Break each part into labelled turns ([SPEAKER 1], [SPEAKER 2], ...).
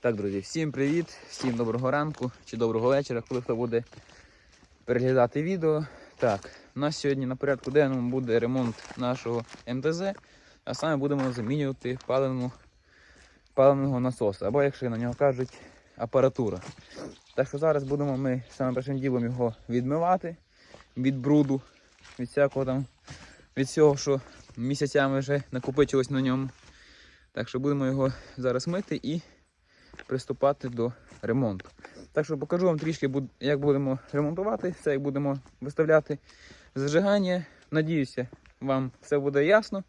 [SPEAKER 1] Так, друзі, всім привіт, всім доброго ранку чи доброго вечора, коли хто буде переглядати відео. Так, у нас сьогодні на порядку денному буде ремонт нашого МТЗ, а саме будемо замінювати паливну, паливного насоса, або, якщо на нього кажуть, апаратура. Так що зараз будемо ми саме першим ділом його відмивати від бруду, від всякого там, від всього, що місяцями вже накопичилось на ньому. Так що будемо його зараз мити і приступати до ремонту. Так що покажу вам трішки, як будемо ремонтувати, все, як будемо виставляти зажигання. Надіюся, вам все буде ясно.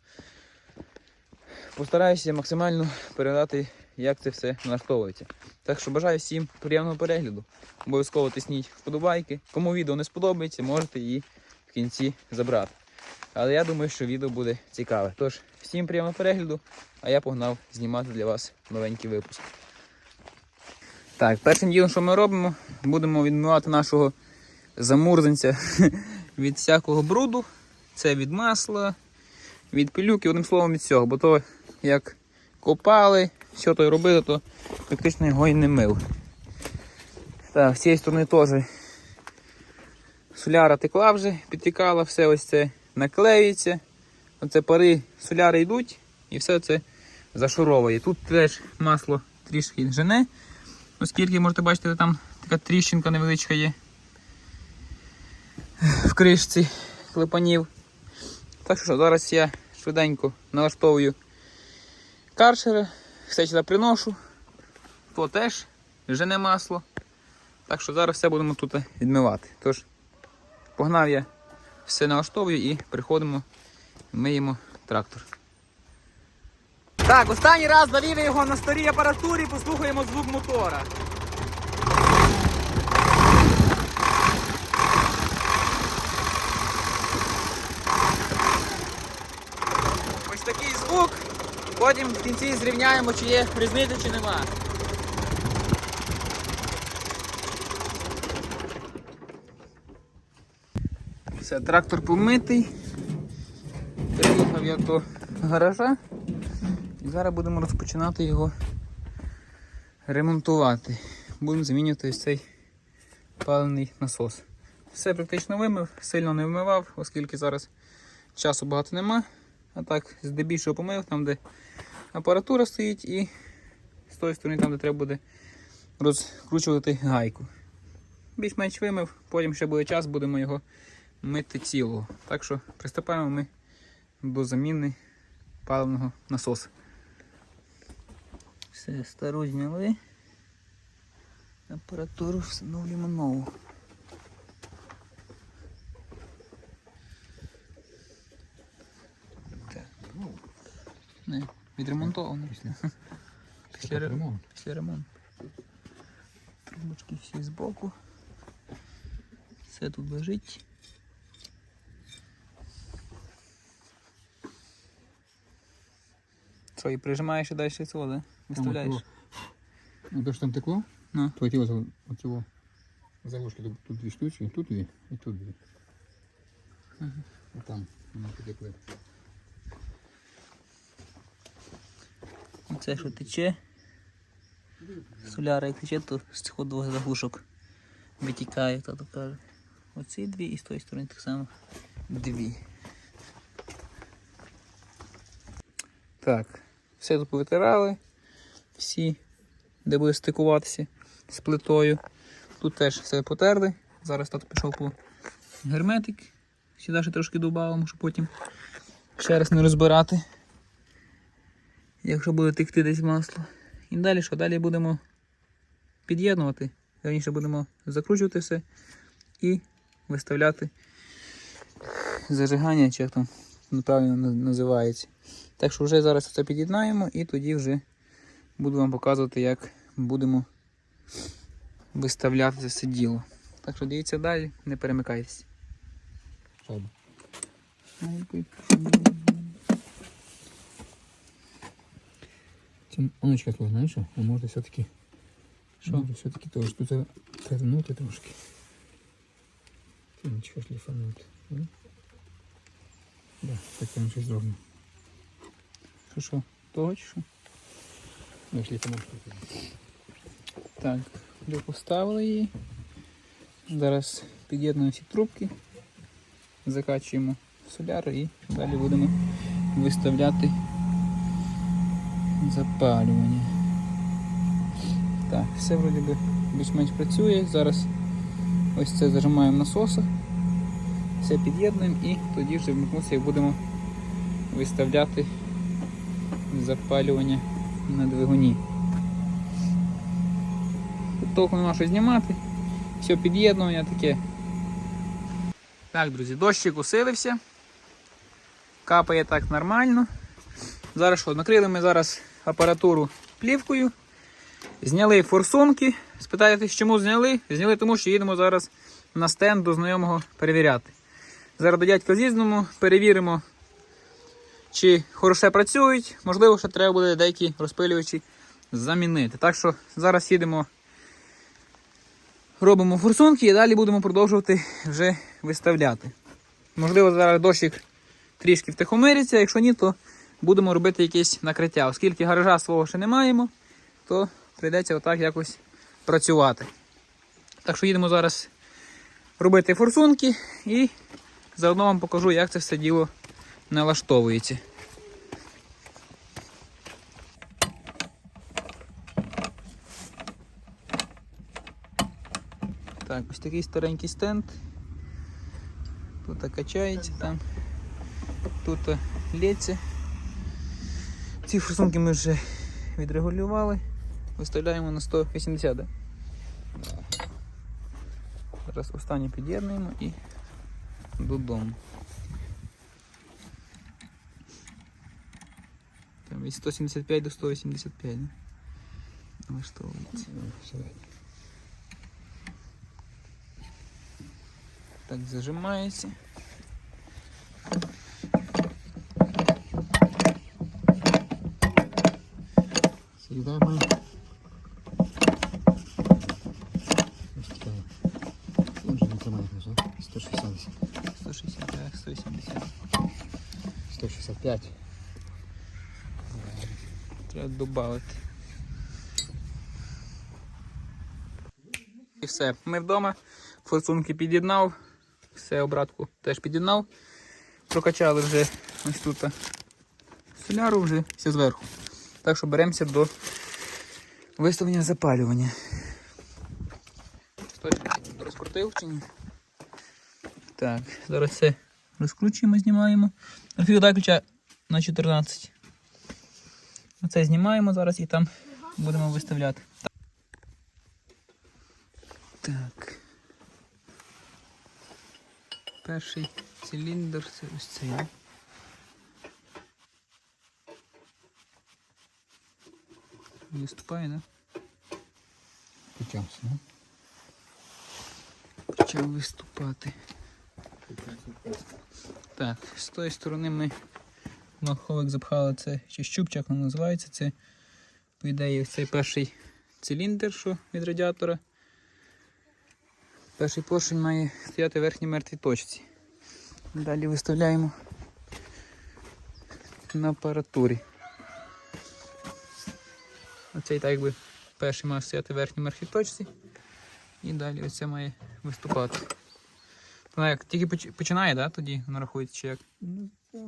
[SPEAKER 1] Постараюся максимально передати, як це все налаштовується. Так що бажаю всім приємного перегляду. Обов'язково тисніть вподобайки. Кому відео не сподобається, можете її в кінці забрати. Але я думаю, що відео буде цікаве. Тож, всім приємного перегляду, а я погнав знімати для вас новенький випуск. Так, першим ділом, що ми робимо, будемо відмивати нашого замурзанця від всякого бруду. Це від масла, від пилюки, одним словом від всього. Бо то як копали, що то й робили, то практично його і не мив. Так, з цієї сторони теж соляра текла вже, підтікала, все ось це наклеюється. Оце пари соляри йдуть і все це зашуровує. Тут теж масло трішки жене. Оскільки можете бачити, там така тріщинка невеличка є в кришці клепанів. Так що зараз я швиденько налаштовую каршери, все сюди приношу, то теж жене масло. Так що зараз все будемо тут відмивати. Тож, погнав я все налаштовую і приходимо, миємо трактор. Так, останній раз завів його на старій апаратурі, послухаємо звук мотора. Ось такий звук. Потім в кінці зрівняємо, чи є різниця, чи нема. Все, трактор помитий. Приїхав я до гаража. І зараз будемо розпочинати його ремонтувати. Будемо замінювати ось цей паливний насос. Все практично вимив, сильно не вмивав, оскільки зараз часу багато нема. А так, здебільшого помив, там де апаратура стоїть, і з тої сторони, там де треба буде розкручувати гайку. Більш-менш вимив, потім ще буде час, будемо його мити цілого. Так що приступаємо ми до заміни паливного насосу. Все, стару зняли. Апаратуру встановлюємо нову. Так. Не, відремонтовано.
[SPEAKER 2] Після.
[SPEAKER 1] Після, ре-
[SPEAKER 2] ремонт.
[SPEAKER 1] після ремонту. Трубочки всі збоку. Все тут лежить. Що, і прижимаєш і далі цього, да? Виставляєш?
[SPEAKER 2] Ну то, що там текло,
[SPEAKER 1] Ну.
[SPEAKER 2] то хотілося оцього заглушки. Тут, тут дві штучки, тут дві і тут дві. А там воно потекли.
[SPEAKER 1] Оце що тече. Соляра як тече, то з цих двох заглушок витікає, то каже. Оці дві і з тої сторони так само дві. Так, все тут повитирали. Всі, де буде стикуватися з плитою. Тут теж все потерли. Зараз тато пішов по герметик. Сюди ще трошки додамо, щоб потім ще раз не розбирати якщо буде текти десь масло. І далі що? Далі будемо під'єднувати. Раніше будемо закручувати все і виставляти зажигання, чи як там правильно називається. Так що вже зараз це під'єднаємо і тоді вже буду вам показувати, як будемо виставляти це все діло. Так що дивіться далі, не перемикайтесь.
[SPEAKER 2] Оночка твоя, знаєш, що? а може все-таки. Все-таки теж тут тернути трошки. Тіночка шліфанути. Да, таке ми щось зробимо.
[SPEAKER 1] Що що? Того чи що?
[SPEAKER 2] Ну, шліфанути.
[SPEAKER 1] Так, поставили її. Зараз під'єднуємо всі трубки, закачуємо в соляр і далі будемо виставляти запалювання. Так, все вроді би більш-менш працює. Зараз ось це зажимаємо насоса, все під'єднуємо і тоді вже вмикнувся і будемо виставляти запалювання на двигуні. Толку нема що знімати. Все під'єднування таке. Так, друзі, дощик усилився. Капає так нормально. Зараз що, накрили ми зараз апаратуру плівкою. Зняли форсунки. Спитаєтесь, чому зняли? Зняли, тому що їдемо зараз на стенд до знайомого перевіряти. Зараз до дядька з'їздимо, перевіримо, чи хороше працюють. Можливо, ще треба буде деякі розпилювачі замінити. Так що зараз їдемо, робимо форсунки і далі будемо продовжувати вже виставляти. Можливо, зараз дощик трішки втихомириться, якщо ні, то будемо робити якесь накриття. Оскільки гаража свого ще не маємо, то прийдеться отак якось працювати. Так що їдемо зараз робити форсунки і заодно вам покажу, як це все діло налаштовується. Так, ось такий старенький стенд. Тут качається там. Тут лється. Ці форсунки ми вже відрегулювали. Виставляємо на 180. Зараз останнє під'єднуємо і додому. Там від 175 до 185. Да? Влаштовується. Так, зажимається.
[SPEAKER 2] Съедаем. Он же не тримает нажал. 160.
[SPEAKER 1] 160, так, 180.
[SPEAKER 2] 165.
[SPEAKER 1] Треба додати. І все. Ми вдома. Форсунки під'єднав. Все, обратку теж під'єднав. Прокачали вже ось тут соляру вже все зверху. Так що беремося до виставлення запалювання. Хтось розкрутив чи ні? Так, зараз це розкручуємо, знімаємо. Дай ключа на 14. Оце знімаємо зараз і там будемо виставляти. Так. Перший циліндр це ось цей. да? Виступає, да?
[SPEAKER 2] Включался, да?
[SPEAKER 1] Почав виступати. Так, з тої сторони ми маховик запхали це чи щупчик, як воно називається. Це, по ідеї, цей перший циліндр, що від радіатора. Перший поршень має стояти в верхній мертвій точці. Далі виставляємо на апаратурі. Оцей так якби перший має стояти в верхній мертвій точці. І далі оце має виступати. Вона як тільки поч- починає, да, тоді вона рахується чи як?
[SPEAKER 2] Ну, да.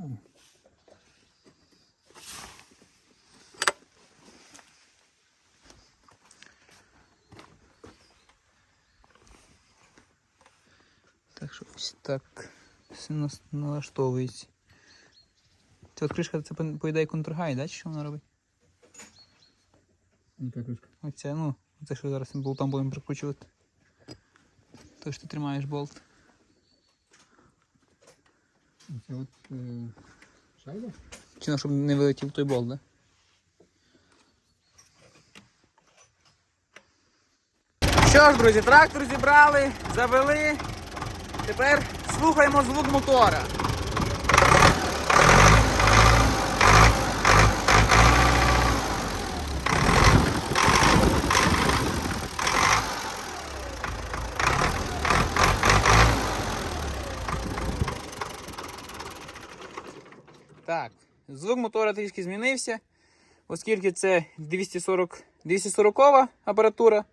[SPEAKER 1] Так що ось так все нас налаштовується. Ця от кришка це по, по ідеї контргай, да? Чи що вона робить?
[SPEAKER 2] Ну, как крышка.
[SPEAKER 1] Оце, ну, це що зараз цим болтом будемо прикручувати. То що ти тримаєш болт.
[SPEAKER 2] Это от е, шайба?
[SPEAKER 1] Чи на щоб не вилетів той болт, да? Що ж, друзі, трактор зібрали, завели. Тепер слухаємо звук мотора. Так, звук мотора трішки змінився, оскільки це 240, 240 апаратура,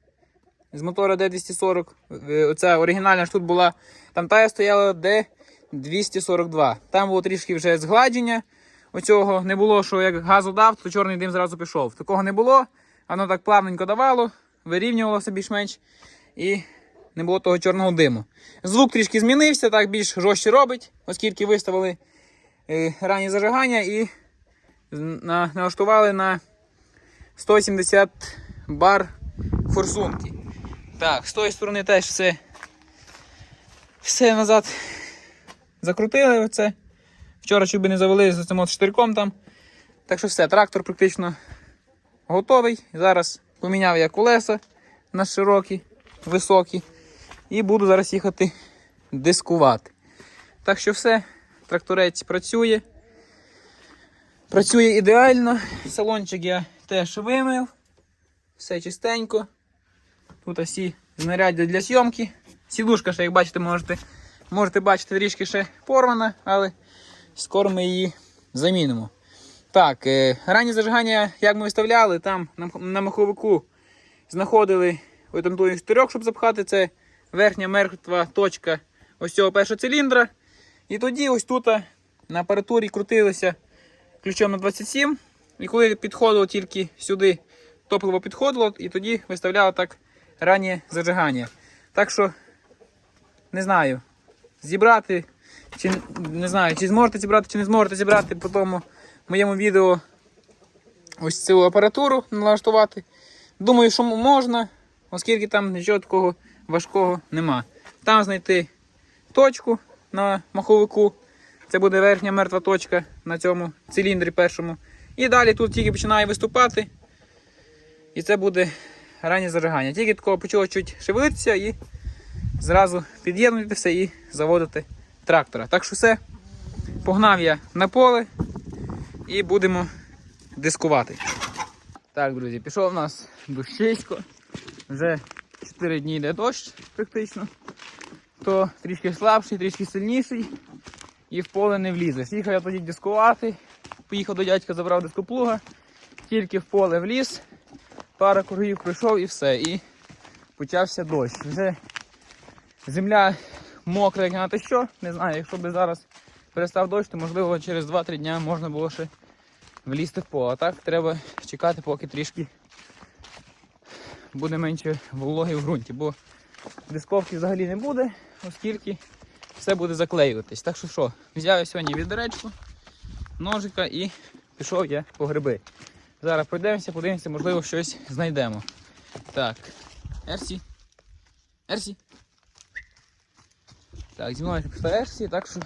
[SPEAKER 1] з мотора D240. Е, Оця оригінальна ж тут була. Там тая стояла D242. Там було трішки вже згладження. Оцього не було, що як газу дав, то чорний дим зразу пішов. Такого не було. Воно так плавненько давало, вирівнювалося більш-менш. І не було того чорного диму. Звук трішки змінився, так більш жорстче робить, оскільки виставили ранні зажигання і на, налаштували на 170 бар форсунки. Так, з тої сторони теж все, все назад закрутили. Оце. Вчора чуть би не завели з цим от штирком там. Так що все, трактор практично готовий. Зараз поміняв я колеса на широкі, високі. І буду зараз їхати дискувати. Так що все, тракторець працює. Працює ідеально. Салончик я теж вимив. Все чистенько. Тут всі знаряддя для зйомки. Сідушка ще, як бачите, можете, можете бачити, трішки ще порвана, але скоро ми її замінимо. Так, е, ранні зажигання, як ми виставляли, там на, маховику знаходили той штирьок, щоб запхати. Це верхня мертва точка ось цього першого циліндра. І тоді ось тут на апаратурі крутилися ключом на 27. І коли підходило тільки сюди, топливо підходило, і тоді виставляло так раннє зажигання. Так що, не знаю, зібрати, чи не знаю, чи зможете зібрати, чи не зможете зібрати по тому моєму відео ось цю апаратуру налаштувати. Думаю, що можна, оскільки там нічого такого важкого нема. Там знайти точку на маховику. Це буде верхня мертва точка на цьому циліндрі першому. І далі тут тільки починає виступати. І це буде раннє зажигання. Тільки такого почало чуть шевелитися і зразу під'єднуєте все і заводите трактора. Так що все, погнав я на поле і будемо дискувати. Так, друзі, пішов у нас дощисько. Вже 4 дні йде дощ практично. То трішки слабший, трішки сильніший. І в поле не влізеш. Їхав я тоді дискувати. Поїхав до дядька, забрав дископлуга, тільки в поле вліз, пара кругів пройшов і все. І почався дощ. Вже земля мокра, як на те що. Не знаю, якщо б зараз перестав дощ, то можливо через 2-3 дня можна було ще влізти в поле. А так треба чекати, поки трішки буде менше вологи в ґрунті, бо дисковки взагалі не буде, оскільки все буде заклеюватись. Так що що, взяв я сьогодні відеречку, ножика і пішов я по гриби. Зараз пройдемося, подивимося, можливо, щось знайдемо. Так, Ерсі. Ерсі. Так, зі мною пішла Ерсі, так що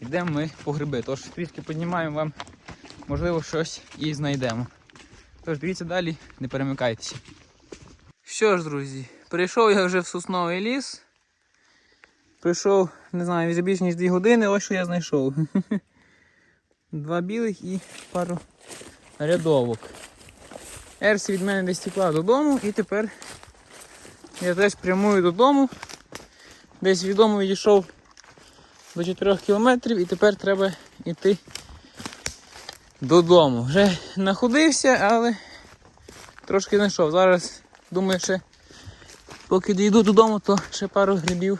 [SPEAKER 1] йдемо ми по гриби. Тож трішки піднімаємо вам, можливо, щось і знайдемо. Тож дивіться далі, не перемикайтеся. Що ж, друзі, прийшов я вже в сосновий ліс. Прийшов, не знаю, за більш ніж 2 години, ось що я знайшов. Два білих і пару рядовок. Ерсі від мене десь текла додому і тепер я теж прямую додому. Десь від дому відійшов до 4 кілометрів і тепер треба йти додому. Вже находився, але трошки знайшов. Зараз думаю, ще поки дійду додому, то ще пару грибів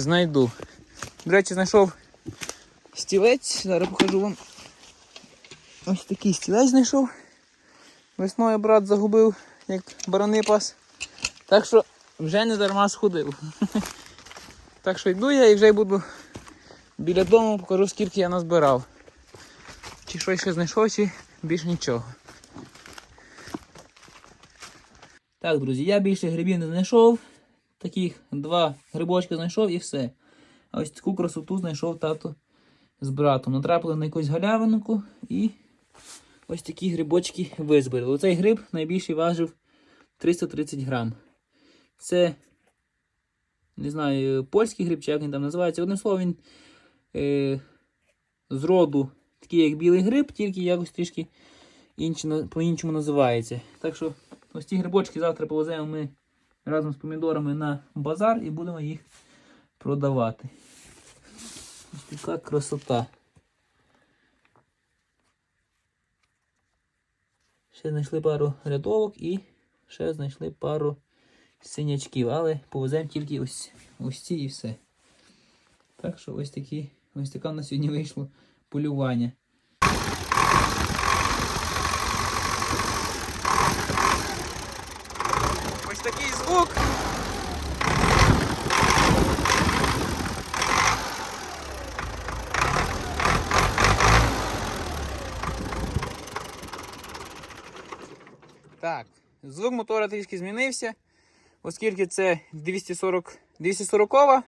[SPEAKER 1] знайду. До речі, знайшов стілець. Зараз покажу вам. Ось такий стілець знайшов. Весною брат загубив, як барани пас. Так що вже не дарма сходив. Так що йду я і вже буду біля дому, покажу скільки я назбирав. Чи щось ще знайшов, чи більше нічого. Так, друзі, я більше грибів не знайшов. Таких два грибочки знайшов і все. А ось таку красоту знайшов тато з братом. Натрапили на якусь галявинку і ось такі грибочки визбирали. Оцей гриб найбільший важив 330 грам. Це, не знаю, польський гриб, чи як він там називається. Одним словом, він е, з роду такий, як білий гриб, тільки якось трішки по-іншому називається. Так що ось ці грибочки завтра повеземо ми разом з помідорами на базар і будемо їх продавати. Ось така красота. Ще знайшли пару рядовок і ще знайшли пару синячків, але повеземо тільки ось ось ці і все. Так що ось такі, ось така на сьогодні вийшло полювання. ок. Так, звук мотора трішки змінився, оскільки це 240 240